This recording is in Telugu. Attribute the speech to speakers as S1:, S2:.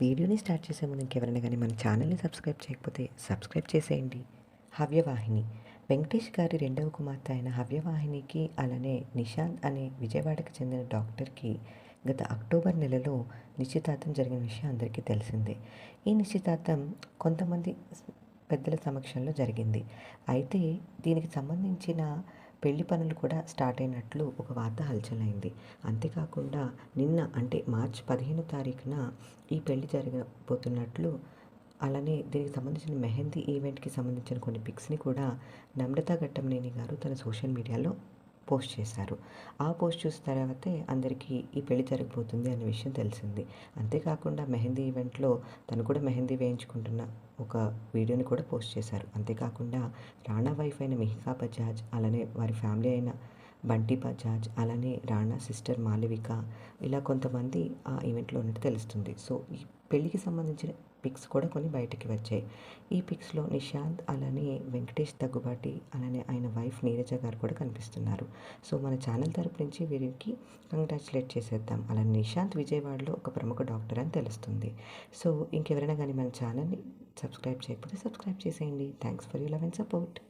S1: వీడియోని స్టార్ట్ చేసే ముందు ఇంకెవరైనా కానీ మన ఛానల్ని సబ్స్క్రైబ్ చేయకపోతే సబ్స్క్రైబ్ చేసేయండి. హవ్యవాహిని. వెంకటేష్ గారి రెండవ కుమార్తె అయిన హవ్యవాహినికి అలానే నిశాంత్ అనే విజయవాడకు చెందిన డాక్టర్కి గత అక్టోబర్ నెలలో నిశ్చితార్థం జరిగిన విషయం అందరికీ తెలిసిందే. ఈ నిశ్చితార్థం కొంతమంది పెద్దల సమక్షంలో జరిగింది. అయితే దీనికి సంబంధించిన పెళ్ళి పనులు కూడా స్టార్ట్ అయినట్లు ఒక వార్త హల్చలైంది. అంతేకాకుండా నిన్న అంటే మార్చ్ పదిహేను తారీఖున ఈ పెళ్ళి జరగబోతున్నట్లు అలానే దీనికి సంబంధించిన మెహందీ ఈవెంట్కి సంబంధించిన కొన్ని పిక్స్ని కూడా నమ్రత ఘట్టంనేని గారు తన సోషల్ మీడియాలో పోస్ట్ చేశారు. ఆ పోస్ట్ చూసిన తర్వాతే అందరికీ ఈ పెళ్ళి జరగబోతుంది అనే విషయం తెలిసింది. అంతేకాకుండా మెహందీ ఈవెంట్లో తను కూడా మెహందీ వేయించుకుంటున్న ఒక వీడియోని కూడా పోస్ట్ చేశారు. అంతేకాకుండా రాణా వైఫ్ అయిన మిహికా బజాజ్ అలానే వారి ఫ్యామిలీ అయిన బంటి బజాజ్ అలానే రాణా సిస్టర్ మాలవిక ఇలా కొంతమంది ఆ ఈవెంట్లో ఉన్నట్టు తెలుస్తుంది. సో పెళ్ళికి పెళ్ళికి సంబంధించిన పిక్స్ కూడా కొన్ని బయటికి వచ్చాయి. ఈ పిక్స్లో నిశాంత్ అలానే వెంకటేష్ దగ్గుబాటి అలానే ఆయన వైఫ్ నీరజ గారు కూడా కనిపిస్తున్నారు. సో మన ఛానల్ తరపు నుంచి వీరికి కంగ్రాచులేట్ చేసేద్దాం. అలానే నిశాంత్ విజయవాడలో ఒక ప్రముఖ డాక్టర్ అని తెలుస్తుంది. సో ఇంకెవరైనా కానీ మన ఛానల్ని సబ్స్క్రైబ్ చేయకపోతే సబ్స్క్రైబ్ చేసేయండి. Thanks for you love and support.